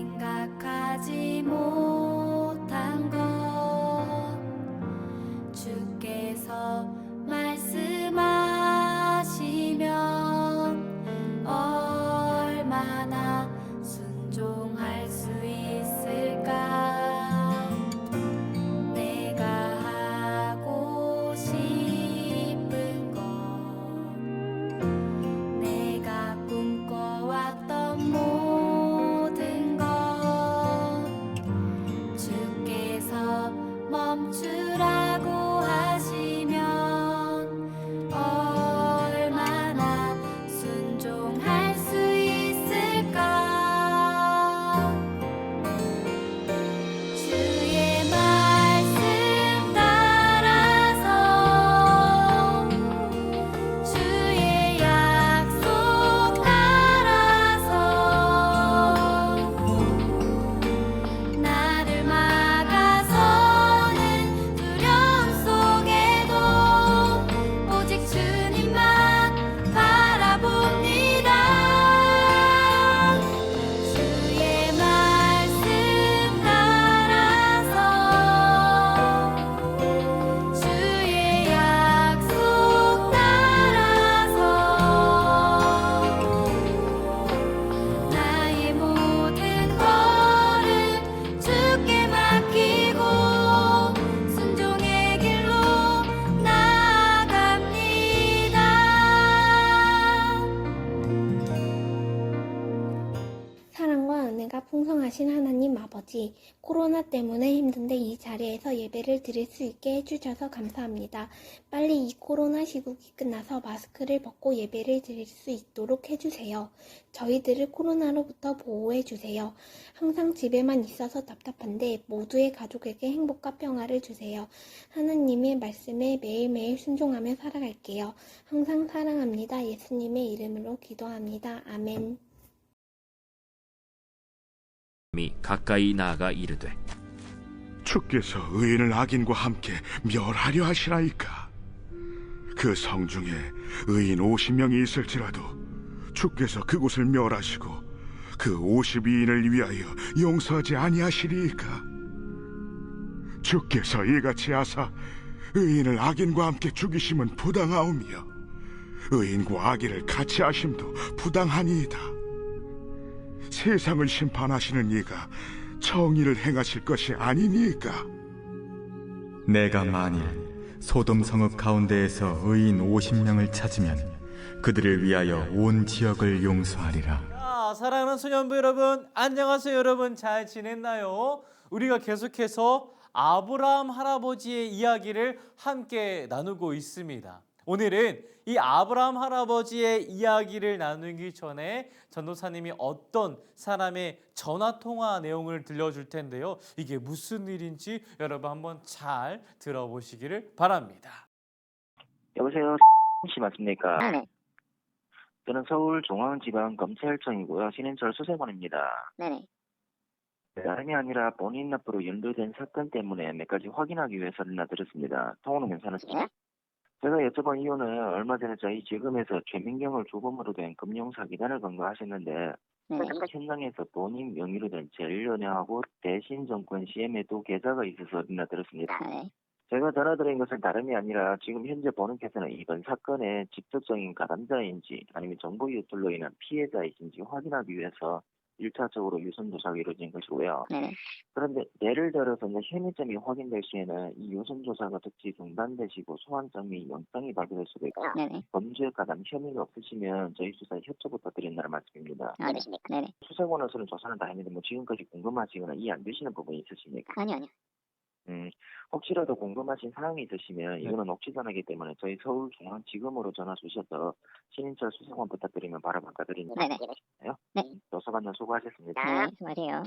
생각하지 못 아버지, 코로나 때문에 힘든데 이 자리에서 예배를 드릴 수 있게 해주셔서 감사합니다. 빨리 이 코로나 시국이 끝나서 마스크를 벗고 예배를 드릴 수 있도록 해주세요. 저희들을 코로나로부터 보호해주세요. 항상 집에만 있어서 답답한데 모두의 가족에게 행복과 평화를 주세요. 하나님의 말씀에 매일매일 순종하며 살아갈게요. 항상 사랑합니다. 예수님의 이름으로 기도합니다. 아멘. 미 가까이 나아가 이르되 주께서 의인을 악인과 함께 멸하려 하시나이까? 그 성 중에 의인 50명이 있을지라도 주께서 그곳을 멸하시고 그 52인을 위하여 용서하지 아니하시리이까? 주께서 이같이 하사 의인을 악인과 함께 죽이심은 부당하오며 의인과 악인을 같이 하심도 부당하니이다 세상을 심판하시는 이가 정의를 행하실 것이 아니니까 내가 만일 소돔 성읍 가운데에서 의인 50명을 찾으면 그들을 위하여 온 지역을 용서하리라. 자, 사랑하는 소년부 여러분, 안녕하세요 여러분 잘 지냈나요? 우리가 계속해서 아브라함 할아버지의 이야기를 함께 나누고 있습니다. 오늘은 이 아브라함 할아버지의 이야기를 나누기 전에 전도사님이 어떤 사람의 전화 통화 내용을 들려줄 텐데요. 이게 무슨 일인지 여러분 한번 잘 들어보시기를 바랍니다. 여보세요, 씨 맞습니까? 네네. 저는 서울 중앙지방검찰청이고요. 신인철 수사관입니다. 네네. 다름이 아니라 본인 납부로 연루된 사건 때문에 몇 가지 확인하기 위해서 전화드렸습니다. 통화는 괜찮으세요? 예? 제가 여쭤본 이유는 얼마 전에 저희 지금에서 최민경을 주범으로 된 금융사 기단을 검거하셨는데 네네. 현장에서 본인 명의로 된 제일연회하고 대신정권 CM에 도 계좌가 있어서 전화드렸습니다. 네네. 제가 전화드린 것은 다름이 아니라 지금 현재 본인께서는 이번 사건의 직접적인 가담자인지 아니면 정보 유출로 인한 피해자이신지 확인하기 위해서 1차적으로 유선 조사가 이루어진 것이고요. 네네. 그런데 예를 들어서 이제 혐의점이 확인될 시에는 이 유선 조사가 즉시 중단되시고 소환장 및 영장이 발부될 수도 있고 네네. 범죄 가담 혐의가 없으시면 저희 수사에 협조 부탁드린다는 말씀입니다. 아, 네. 네네. 수사관으로서는 조사는 다 했는데 뭐 지금까지 궁금하시거나 이해 안 되시는 부분이 있으십니까? 아니요, 아니요. 음, 혹시라도 궁금하신 사항이 있으시면 이거는 억지 전화기 때문에 저희 서울 중앙지검으로 전화 주셔서 신인철 수사관 부탁드리면 바로 바꿔드립니다. 네네. 네. 조사관님 수고하셨습니다. 네, 수고하세요.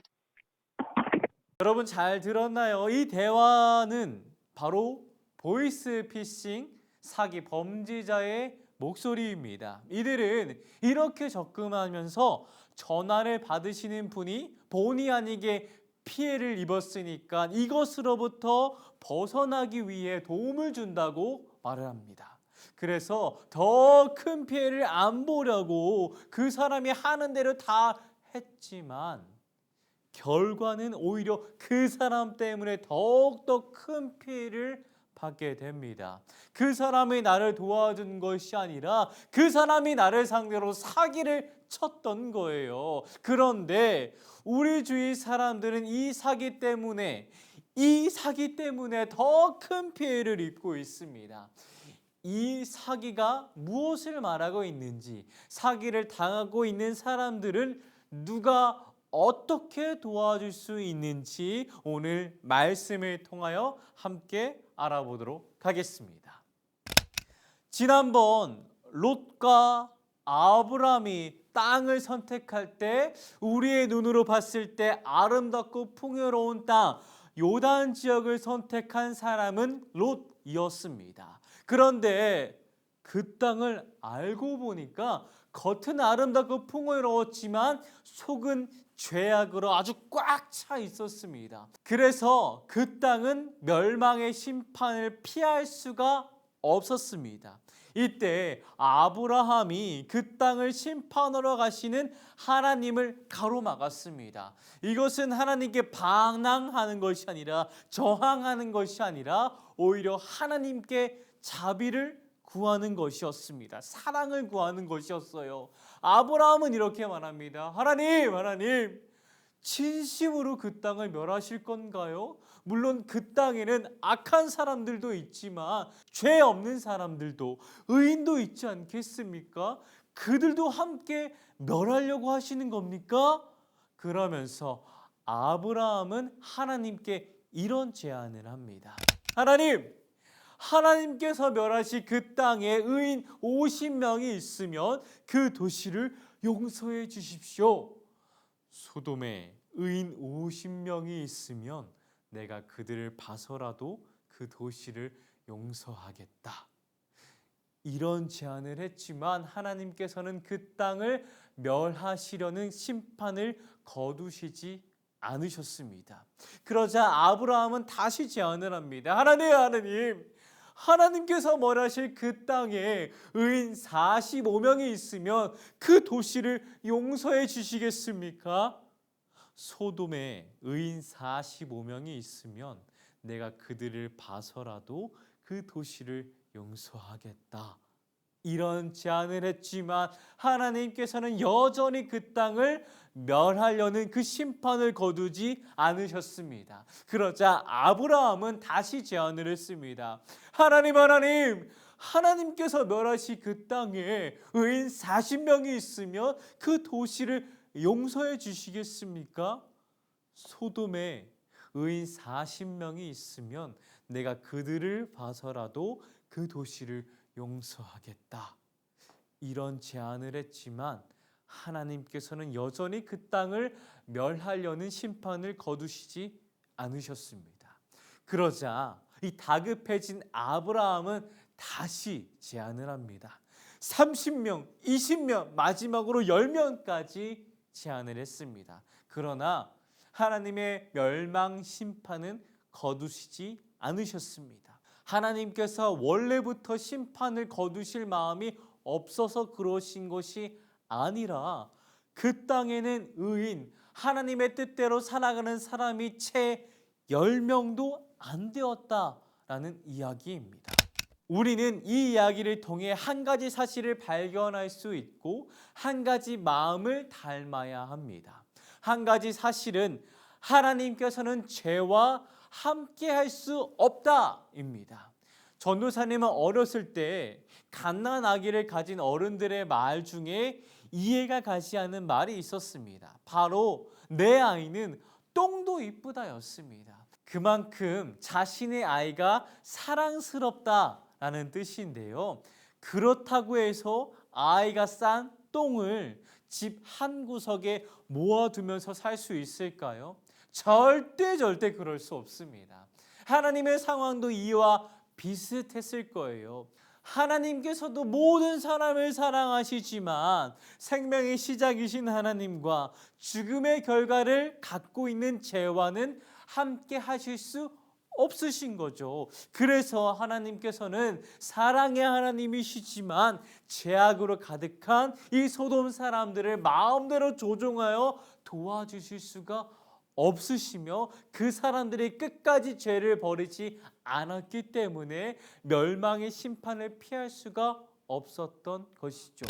여러분 잘 들었나요? 이 대화는 바로 보이스 피싱 사기 범죄자의 목소리입니다. 이들은 이렇게 접근하면서 전화를 받으시는 분이 본의 아니게 피해를 입었으니까 이것으로부터 벗어나기 위해 도움을 준다고 말을 합니다. 그래서 더 큰 피해를 안 보려고 그 사람이 하는 대로 다 했지만 결과는 오히려 그 사람 때문에 더욱더 큰 피해를 받게 됩니다. 그 사람이 나를 도와준 것이 아니라 그 사람이 나를 상대로 사기를 쳤던 거예요. 그런데 우리 주위 사람들은 이 사기 때문에 이 사기 때문에 더 큰 피해를 입고 있습니다. 이 사기가 무엇을 말하고 있는지, 사기를 당하고 있는 사람들을 누가 어떻게 도와줄 수 있는지 오늘 말씀을 통하여 함께 알아보도록 하겠습니다. 지난번 롯과 아브라함이 땅을 선택할 때 우리의 눈으로 봤을 때 아름답고 풍요로운 땅 요단 지역을 선택한 사람은 롯이었습니다. 그런데 그 땅을 알고 보니까 겉은 아름답고 풍요로웠지만 속은 죄악으로 아주 꽉 차 있었습니다. 그래서 그 땅은 멸망의 심판을 피할 수가 없었습니다. 이때 아브라함이 그 땅을 심판하러 가시는 하나님을 가로막았습니다. 이것은 하나님께 반항하는 것이 아니라 저항하는 것이 아니라 오히려 하나님께 자비를 구하는 것이었습니다. 사랑을 구하는 것이었어요. 아브라함은 이렇게 말합니다. 하나님, 하나님, 진심으로 그 땅을 멸하실 건가요? 물론 그 땅에는 악한 사람들도 있지만 죄 없는 사람들도 의인도 있지 않겠습니까? 그들도 함께 멸하려고 하시는 겁니까? 그러면서 아브라함은 하나님께 이런 제안을 합니다. 하나님, 하나님께서 멸하실 그 땅에 의인 50명이 있으면 그 도시를 용서해 주십시오. 소돔에 의인 50명이 있으면 내가 그들을 봐서라도 그 도시를 용서하겠다. 이런 제안을 했지만 하나님께서는 그 땅을 멸하시려는 심판을 거두시지 않으셨습니다. 그러자 아브라함은 다시 제안을 합니다. 하나님, 하나님, 하나님께서 멸하실 그 땅에 의인 45명이 있으면 그 도시를 용서해 주시겠습니까? 소돔에 의인 45명이 있으면 내가 그들을 봐서라도 그 도시를 용서하겠다. 이런 제안을 했지만 하나님께서는 여전히 그 땅을 멸하려는 그 심판을 거두지 않으셨습니다. 그러자 아브라함은 다시 제안을 했습니다. 하나님 하나님 하나님께서 멸하시 그 땅에 의인 40명이 있으면 그 도시를 용서해 주시겠습니까? 소돔에 의인 40명이 있으면 내가 그들을 봐서라도 그 도시를 용서하겠다. 이런 제안을 했지만 하나님께서는 여전히 그 땅을 멸하려는 심판을 거두시지 않으셨습니다. 그러자 이 다급해진 아브라함은 다시 제안을 합니다. 30명, 20명, 마지막으로 10명까지 제안을 했습니다. 그러나 하나님의 멸망 심판은 거두시지 않으셨습니다. 하나님께서 원래부터 심판을 거두실 마음이 없어서 그러신 것이 아니라 그 땅에는 의인, 하나님의 뜻대로 살아가는 사람이 채 10명도 안 되었다라는 이야기입니다. 우리는 이 이야기를 통해 한 가지 사실을 발견할 수 있고 한 가지 마음을 닮아야 합니다. 한 가지 사실은 하나님께서는 죄와 함께 할 수 없다입니다. 전도사님은 어렸을 때 갓난 아기를 가진 어른들의 말 중에 이해가 가지 않는 말이 있었습니다. 바로 내 아이는 똥도 이쁘다였습니다. 그만큼 자신의 아이가 사랑스럽다라는 뜻인데요. 그렇다고 해서 아이가 싼 똥을 집 한 구석에 모아두면서 살 수 있을까요? 절대 절대 그럴 수 없습니다. 하나님의 상황도 이와 비슷했을 거예요. 하나님께서도 모든 사람을 사랑하시지만 생명의 시작이신 하나님과 죽음의 결과를 갖고 있는 죄와는 함께 하실 수 없으신 거죠. 그래서 하나님께서는 사랑의 하나님이시지만 죄악으로 가득한 이 소돔 사람들을 마음대로 조종하여 도와주실 수가 없 으시며 그 사람들이 끝까지 죄를 버리지 않았기 때문에 멸망의 심판을 피할 수가 없었던 것이죠.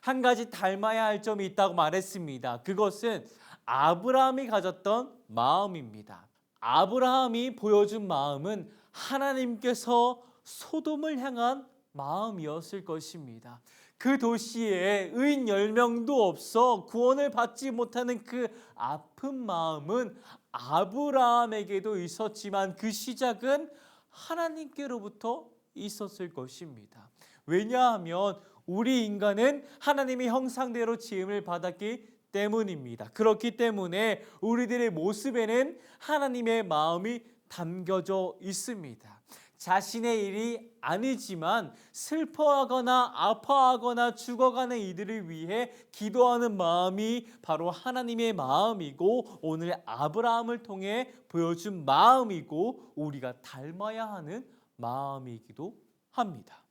한 가지 닮아야 할 점이 있다고 말했습니다. 그것은 아브라함이 가졌던 마음입니다. 아브라함이 보여준 마음은 하나님께서 소돔을 향한 마음이었을 것입니다. 그 도시에 의인 10명도 없어 구원을 받지 못하는 그 아픈 마음은 아브라함에게도 있었지만 그 시작은 하나님께로부터 있었을 것입니다. 왜냐하면 우리 인간은 하나님의 형상대로 지음을 받았기 때문입니다. 그렇기 때문에 우리들의 모습에는 하나님의 마음이 담겨져 있습니다. 자신의 일이 아니지만 슬퍼하거나 아파하거나 죽어가는 이들을 위해 기도하는 마음이 바로 하나님의 마음이고 오늘 아브라함을 통해 보여준 마음이고 우리가 닮아야 하는 마음이기도 합니다.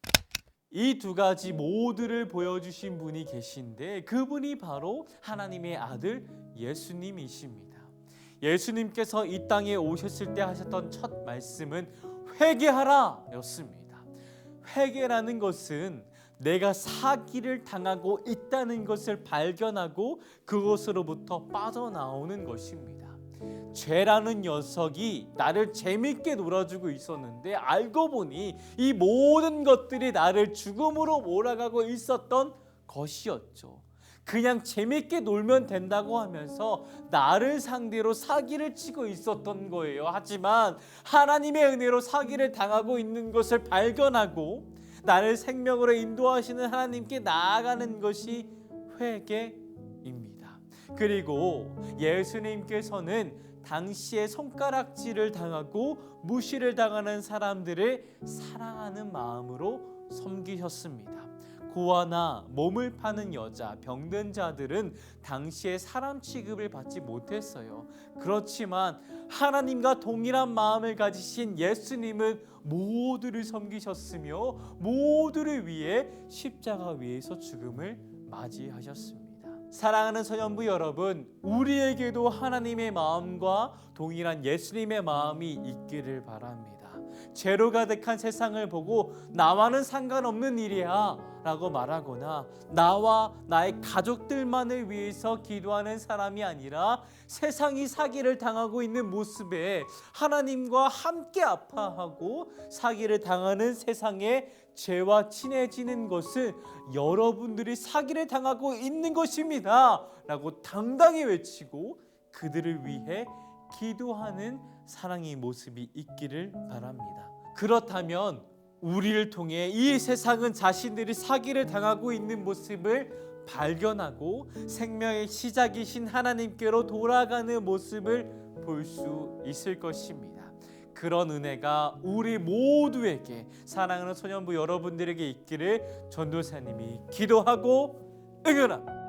이 두 가지 모두를 보여주신 분이 계신데 그분이 바로 하나님의 아들 예수님이십니다. 예수님께서 이 땅에 오셨을 때 하셨던 첫 말씀은 회개하라 였습니다. 회개라는 것은 내가 사기를 당하고 있다는 것을 발견하고 그것으로부터 빠져나오는 것입니다. 죄라는 녀석이 나를 재밌게 놀아주고 있었는데 알고 보니 이 모든 것들이 나를 죽음으로 몰아가고 있었던 것이었죠. 그냥 재밌게 놀면 된다고 하면서 나를 상대로 사기를 치고 있었던 거예요. 하지만 하나님의 은혜로 사기를 당하고 있는 것을 발견하고 나를 생명으로 인도하시는 하나님께 나아가는 것이 회개입니다. 그리고 예수님께서는 당시에 손가락질을 당하고 무시를 당하는 사람들을 사랑하는 마음으로 섬기셨습니다. 고아나 몸을 파는 여자, 병든 자들은 당시에 사람 취급을 받지 못했어요. 그렇지만 하나님과 동일한 마음을 가지신 예수님은 모두를 섬기셨으며 모두를 위해 십자가 위에서 죽음을 맞이하셨습니다. 사랑하는 소년부 여러분, 우리에게도 하나님의 마음과 동일한 예수님의 마음이 있기를 바랍니다. 죄로 가득한 세상을 보고 나와는 상관없는 일이야 라고 말하거나 나와 나의 가족들만을 위해서 기도하는 사람이 아니라 세상이 사기를 당하고 있는 모습에 하나님과 함께 아파하고 사기를 당하는 세상에 죄와 친해지는 것은 여러분들이 사기를 당하고 있는 것입니다 라고 당당히 외치고 그들을 위해 기도하는 사랑의 모습이 있기를 바랍니다. 그렇다면 우리를 통해 이 세상은 자신들이 사기를 당하고 있는 모습을 발견하고 생명의 시작이신 하나님께로 돌아가는 모습을 볼 수 있을 것입니다. 그런 은혜가 우리 모두에게 사랑하는 소년부 여러분들에게 있기를 전도사님이 기도하고 응원합니다.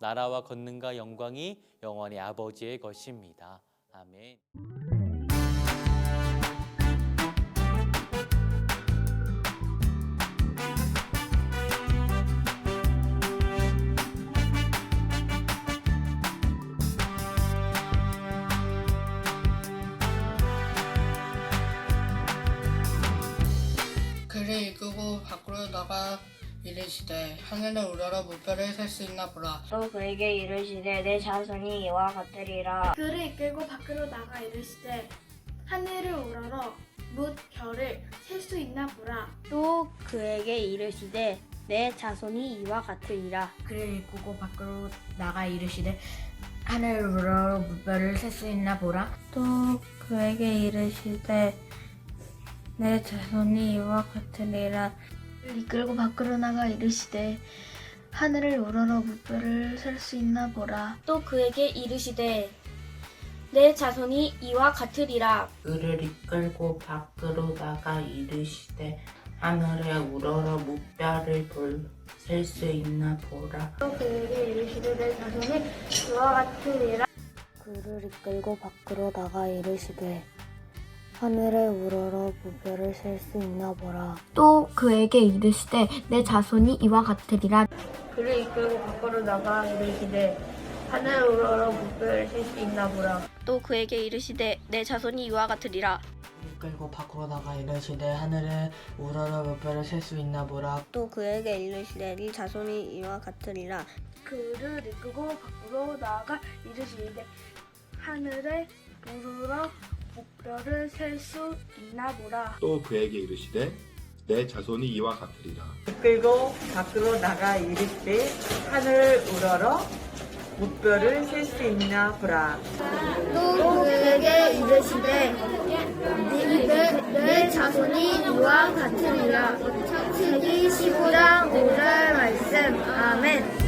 나라와 권능과 영광이 영원히 아버지의 것입니다. 아멘. 글을 읽고 밖으로 나가 이르시되 하늘을 우러러 물결을 셀 수 있나 보라. 또 그에게 이르시되 내 자손이 이와 같으리라. 그를 이끌고 밖으로 나가 이르시되 하늘을 우러러 뭇 별을 셀 수 있나 보라. 또 그에게 이르시되 내 자손이 이와 같으리라. 그를 이끌고 밖으로 나가 이르시되 하늘을 우러러 물별을 셀 수 있나 보라. 또 그에게 이르시되 내 자손이 이와 같으리라 이끌고 밖으로 나가 이르시되 하늘을 우러러 물별을 셀수 있나 보라 또 그에게 이르시되 내 자손이 이와 같으리라. 그를 이끌고 밖으로 나가 이르시되 하늘에 우러러 무뼈를 셀수 있나 보라. 또 그에게 이르시되 내 자손이 이와 같으리라. 그를 이끌고 밖으로 나가 이르시되 하늘에 우러러 무별을 셀 수 있나 보라. 또 그에게 이르시되 내 자손이 이와 같으리라. 그를 이끌고 밖으로 나가 이르시되 하늘 우러러 무뼈를 셀수 있나 보라. 또 그에게 이르시되 내 자손이 이와 같으리라. 이끌고 밖으로 나가 이르시되 하늘에 우러러 무뼈를 셀수 있나 보라. 또 그에게 이르시되 네 자손이 이와 같으리라. 그를 이끌고 밖으로 나가 이르시되 하늘에 우러러 목별을 셀 수 있나 보라. 또 그에게 이르시되 내 자손이 이와 같으리라. 이끌고 밖으로 나가 이르시되 하늘을 우러러 무뼈를 셀수 있나 보라. 또 그에게 이르시되 내, 내 자손이 이와 같으리라. 창세기 15장 5절 말씀. 아멘.